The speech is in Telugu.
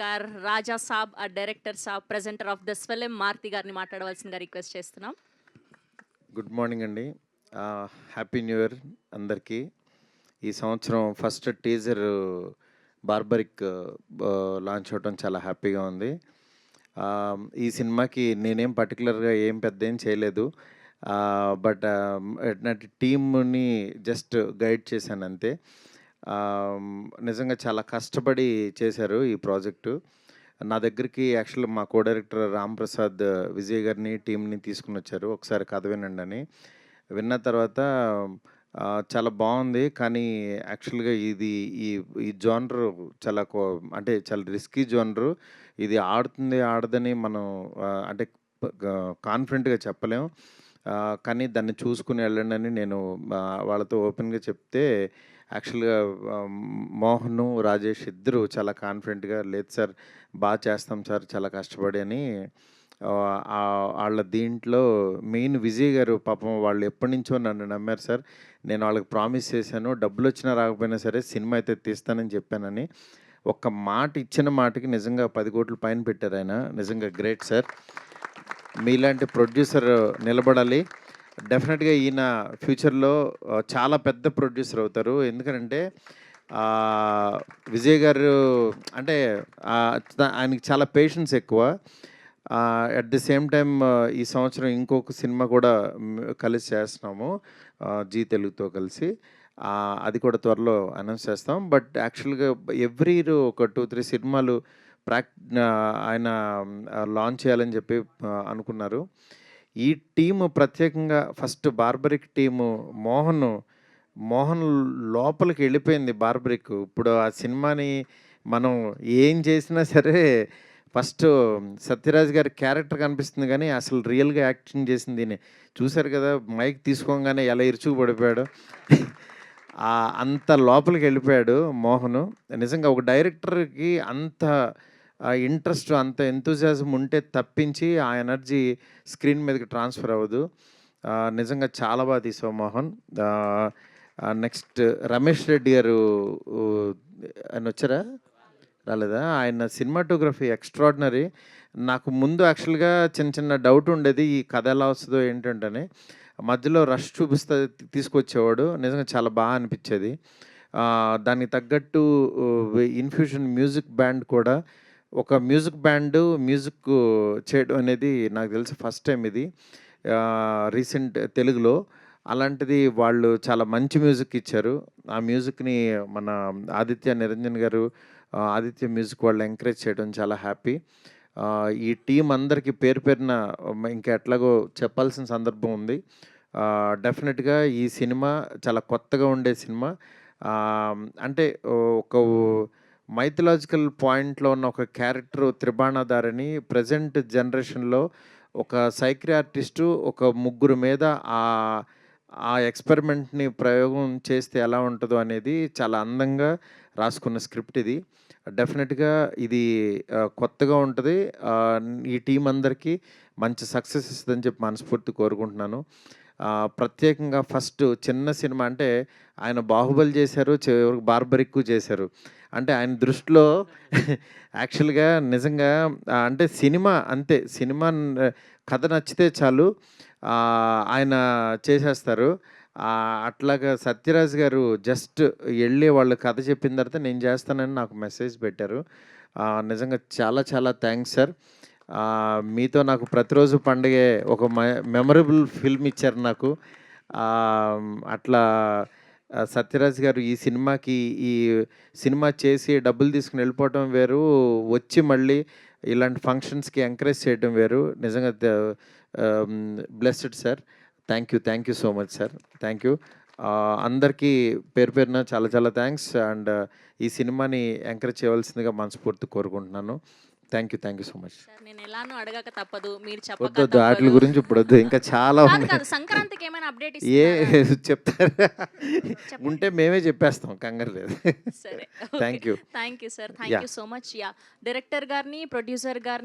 కార్ రాజా సాబ్ ఆ director Saab presenter of this film Maruthi గారిని మాట్లాడవలసిందిగా రిక్వెస్ట్ చేస్తున్నాం. గుడ్ మార్నింగ్ అండి. హ్యాపీ న్యూ ఇయర్ అందరికీ. ఈ సంవత్సరం ఫస్ట్ టీజర్ బార్బరిక్ లాంచ్ అవడం చాలా హ్యాపీగా ఉంది. ఈ సినిమాకి నేనేం పర్టికులర్గా ఏం పెద్ద ఏం చేయలేదు. బట్ నాటి టీమ్ని జస్ట్ గైడ్ చేశాను అంతే. నిజంగా చాలా కష్టపడి చేశారు ఈ ప్రాజెక్టు. నా దగ్గరికి యాక్చువల్ మా కో డైరెక్టర్ రామ్ ప్రసాద్ విజయ్ గారిని టీంని తీసుకుని వచ్చారు. ఒకసారి కథ వినండి అని. విన్న తర్వాత చాలా బాగుంది. కానీ యాక్చువల్గా ఇది ఈ ఈ జోనర్ చాలా కో- అంటే చాలా రిస్కీ జోనరు. ఇది ఆడుతుంది ఆడదని మనం అంటే కాన్ఫిడెంట్గా చెప్పలేం. కానీ దాన్ని చూసుకుని వెళ్ళండి అని నేను వాళ్ళతో ఓపెన్గా చెప్తే యాక్చువల్గా మోహన్ రాజేష్ ఇద్దరు చాలా కాన్ఫిడెంట్గా లేదు సార్ బాగా చేస్తాం సార్ చాలా కష్టపడి అని వాళ్ళ దీంట్లో మెయిన్ విజయ్ గారు పాపం వాళ్ళు ఎప్పటి నుంచో నన్ను నమ్మారు సార్. నేను వాళ్ళకి ప్రామిస్ చేశాను డబ్బులు వచ్చినా రాకపోయినా సరే సినిమా అయితే తీస్తానని చెప్పానని. ఒక్క మాట ఇచ్చిన మాటకి నిజంగా పది కోట్ల పైన పెట్టారు ఆయన. నిజంగా గ్రేట్ సార్. మీలాంటి ప్రొడ్యూసర్ నిలబడాలి. డెఫినెట్గా ఈయన ఫ్యూచర్లో చాలా పెద్ద ప్రొడ్యూసర్ అవుతారు. ఎందుకంటే విజయ్ గారు అంటే ఆయనకి చాలా పేషెన్స్ ఎక్కువ. అట్ ది సేమ్ టైం ఈ సంవత్సరం ఇంకొక సినిమా కూడా కలిసి చేస్తున్నాము జీ తెలుగుతో కలిసి. అది కూడా త్వరలో అనౌన్స్ చేస్తాం. బట్ యాక్చువల్గా ఎవ్రీ ఇయర్ ఒక టూ త్రీ సినిమాలు ప్రాక్ ఆయన లాంచ్ చేయాలని చెప్పి అనుకున్నారు. ఈ టీము ప్రత్యేకంగా ఫస్ట్ బార్బరిక్ టీము మోహన్ మోహన్ లోపలికి వెళ్ళిపోయింది బార్బరిక్. ఇప్పుడు ఆ సినిమాని మనం ఏం చేసినా సరే ఫస్ట్ సత్యరాజ్ గారి క్యారెక్టర్ కనిపిస్తుంది కానీ అసలు రియల్గా యాక్టింగ్ చేసింది చూశారు కదా మైక్ తీసుకోగానే ఎలా ఇరుచుకు పడిపోయాడు. అంత లోపలికి వెళ్ళిపోయాడు మోహను. నిజంగా ఒక డైరెక్టర్కి అంత ఇంట్రెస్ట్ అంత ఎంతూజియాజం ఉంటే తప్పించి ఆ ఎనర్జీ స్క్రీన్ మీదకి ట్రాన్స్ఫర్ అవ్వదు. నిజంగా చాలా బాగా తీసావు మోహన్. నెక్స్ట్ రమేష్ రెడ్డి గారు ఆయన వచ్చారా? రాలేదా? ఆయన సినిమాటోగ్రఫీ ఎక్స్ట్రాడినరీ. నాకు ముందు యాక్చువల్గా చిన్న చిన్న డౌట్ ఉండేది ఈ కథ ఎలా వస్తుందో ఏంటంటే మధ్యలో రష్ చూపిస్తే తీసుకొచ్చేవాడు. నిజంగా చాలా బాగా అనిపించేది. దానికి తగ్గట్టు ఇన్ఫ్యూషన్ మ్యూజిక్ బ్యాండ్ కూడా ఒక మ్యూజిక్ బ్యాండ్ మ్యూజిక్ చేయడం అనేది నాకు తెలిసి ఫస్ట్ టైం ఇది. రీసెంట్ తెలుగులో. అలాంటిది వాళ్ళు చాలా మంచి మ్యూజిక్ ఇచ్చారు. ఆ మ్యూజిక్ని మన ఆదిత్య నిరంజన్ గారు ఆదిత్య మ్యూజిక్ వాళ్ళు ఎంకరేజ్ చేయడం చాలా హ్యాపీ. ఈ టీం అందరికీ పేరు పేరున ఇంకా ఎట్లాగో చెప్పాల్సిన సందర్భం ఉంది. డెఫినెట్గా ఈ సినిమా చాలా కొత్తగా ఉండే సినిమా. అంటే ఒక మైథలాజికల్ పాయింట్లో ఉన్న ఒక క్యారెక్టర్ త్రిబాణాధారిని ప్రజెంట్ జనరేషన్లో ఒక సైక్రియాటిస్టు ఒక ముగ్గురు మీద ఆ ఆ ఎక్స్పెరిమెంట్ని ప్రయోగం చేస్తే ఎలా ఉంటుందో అనేది చాలా అందంగా రాసుకున్న స్క్రిప్ట్ ఇది. డెఫినెట్గా ఇది కొత్తగా ఉంటుంది. ఈ టీం అందరికీ మంచి సక్సెస్ ఇస్తుందని చెప్పి మనస్ఫూర్తి కోరుకుంటున్నాను. ప్రత్యేకంగా ఫస్ట్ చిన్న సినిమా అంటే ఆయన బాహుబలి చేశారు చివరికి బార్బరిక్కు చేశారు. అంటే ఆయన దృష్టిలో యాక్చువల్గా నిజంగా అంటే సినిమా అంతే. సినిమా కథ నచ్చితే చాలు ఆయన చేసేస్తారు. అట్లాగా సత్యరాజ్ గారు జస్ట్ వెళ్ళి వాళ్ళు కథ చెప్పిన తర్వాత నేను చేస్తానని నాకు మెసేజ్ పెట్టారు. నిజంగా చాలా చాలా థ్యాంక్స్ సార్. మీతో నాకు ప్రతిరోజు పండుగే ఒక మెమరబుల్ ఫిల్మ్ ఇచ్చారు నాకు. అట్లా సత్యరాజ్ గారు ఈ సినిమాకి ఈ సినిమా చేసి డబ్బులు తీసుకుని వెళ్ళిపోవటం వేరు వచ్చి మళ్ళీ ఇలాంటి ఫంక్షన్స్కి ఎంకరేజ్ చేయడం వేరు. నిజంగా blessed sir thank you thank you so much sir thank you అందరికీ పేరు పేరున చాలా చాలా థ్యాంక్స్ అండ్ ఈ సినిమాని ఎంకరేజ్ చేయవలసిందిగా మనస్ఫూర్తి కోరుకుంటున్నాను. Thank you thank you so much sir నేను ఎలానో అడగక తప్పదు. మీరు చెప్పక వద్దొద్దు వాటి. గురించి ఇప్పుడు వద్దు ఇంకా చాలా కాదు ఉన్నాయి. కాదు సంక్రాంతికి ఏమైనా అప్డేట్ ఏ ఇస్తారా చెప్తారా? ఉంటే మేమే చెప్పేస్తాం కంగారు లేదు. సరే thank you thank you sir thank. You so much yeah director గారిని ప్రొడ్యూసర్ గారిని